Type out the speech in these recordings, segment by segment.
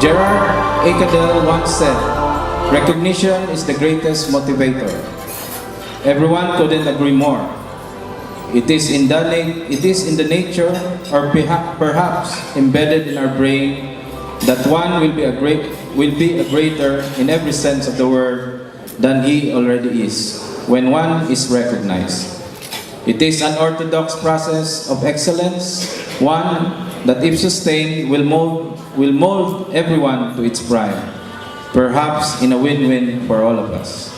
Gerard A. Cadell once said, recognition is the greatest motivator. Everyone couldn't agree more. It is in the, it is in the nature or perha- perhaps embedded in our brain that one will be a great will be a greater in every sense of the word than he already is when one is recognized. It is an orthodox process of excellence, one that if sustained will mold, will mold everyone to its prime, perhaps in a win-win for all of us.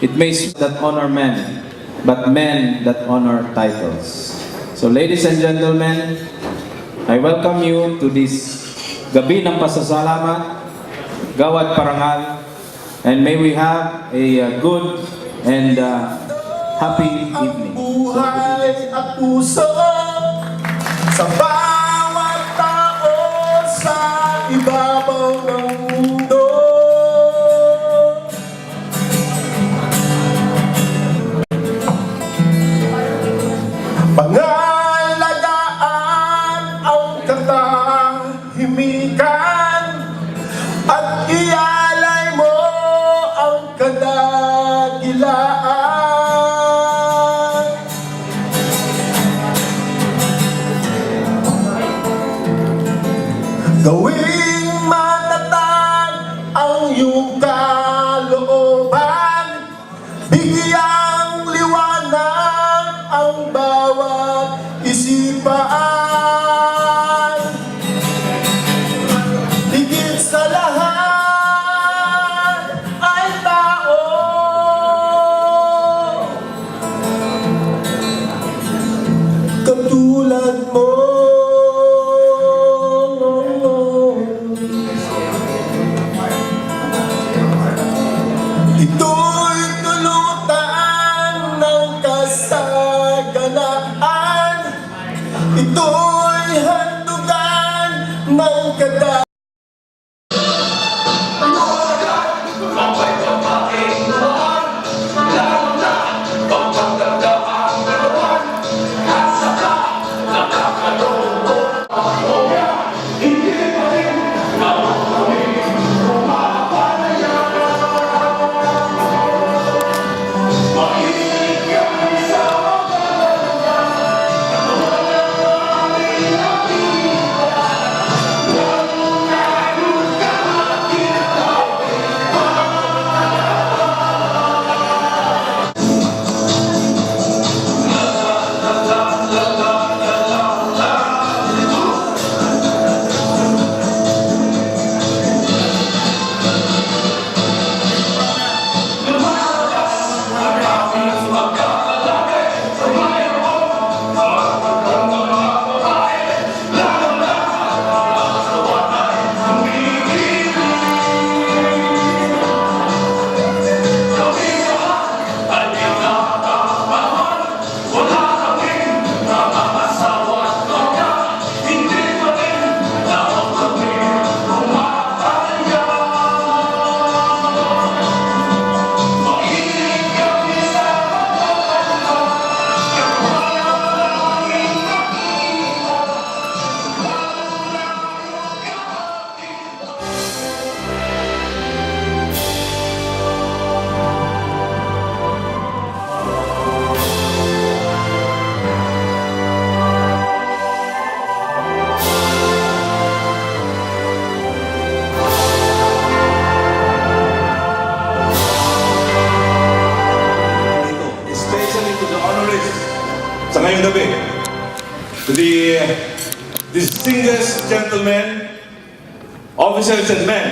It may that honor men, but men that honor titles. So ladies and gentlemen, I welcome you to this gabi ng pasasalamat, gawad parangal, and may we have a uh, good and uh, happy evening. puso Katulad mo. Ito'y tulutan ng kasaganaan Ito'y handugan ng kada the distinguished gentlemen, officers and men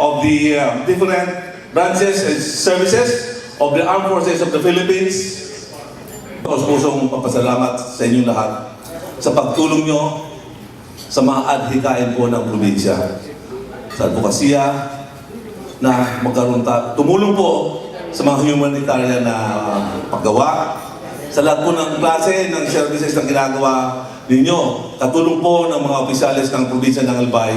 of the uh, different branches and services of the armed forces of the Philippines. Pusong papasalamat sa inyong lahat sa pagtulong nyo sa mga adhikain po ng probinsya. Sa advokasya, na magkaroon ta tumulong po sa mga humanitarian na paggawa sa lahat po ng klase ng services na ginagawa ninyo. Katulong po ng mga opisyalis ng probinsya ng Albay